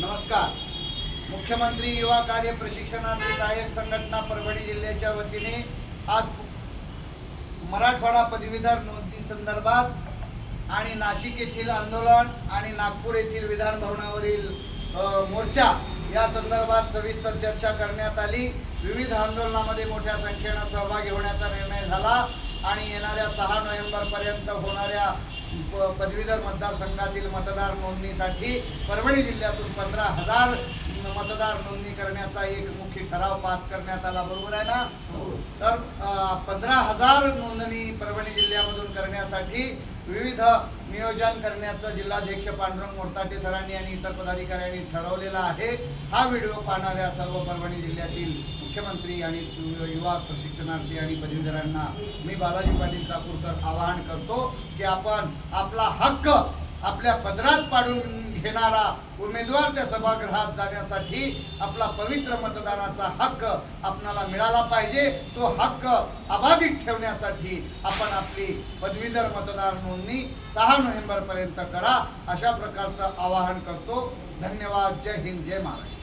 नमस्कार. मुख्यमंत्री युवा कार्य प्रशिक्षणार्थी सहाय्यक संघटना परभणी जिल्ह्याच्या वतीने आज मराठवाडा पदवीधर नोंदणी संदर्भात आणि नाशिक येथील आंदोलन आणि नागपूर येथील विधान भवनावरील मोर्चा या संदर्भात सविस्तर चर्चा करण्यात आली. विविध आंदोलनामध्ये मोठ्या संख्येनं सहभागी होण्याचा निर्णय झाला आणि येणाऱ्या सहा नोव्हेंबरपर्यंत होणाऱ्या पदवीधर मतदारसंघातील मतदार नोंदणीसाठी परभणी जिल्ह्यातून पंधरा हजार मतदार नोंदणी करण्याचा एक मुख्य ठराव पास करण्यात आला. बरोबर आहे ना? तर पंधरा हजार नोंदणी परभणी जिल्ह्यामधून करण्यासाठी विविध नियोजन करण्याचं जिल्हाध्यक्ष पांडुरंग मोरताटे सरांनी आणि इतर पदाधिकाऱ्यांनी ठरवलेला आहे. हा व्हिडिओ पाहणाऱ्या सर्व परभणी जिल्ह्यातील मुख्यमंत्री आणि युवा प्रशिक्षणार्थी आणि पदवीधरांना मी बालाजी पाटील चाकूरकर आवाहन करतो की आपण आपला हक्क आपल्या पदरात पाडून घेणारा उमेदवार त्या सभागृहात जाण्यासाठी आपला पवित्र मतदानाचा हक्क आपणाला मिळाला पाहिजे. तो हक्क अबाधित ठेवण्यासाठी आपण आपली पदवीधर मतदार नोंदणी सहा नोव्हेंबरपर्यंत करा. अशा प्रकारचं आवाहन करतो. धन्यवाद. जय हिंद. जय महाराष्ट्र.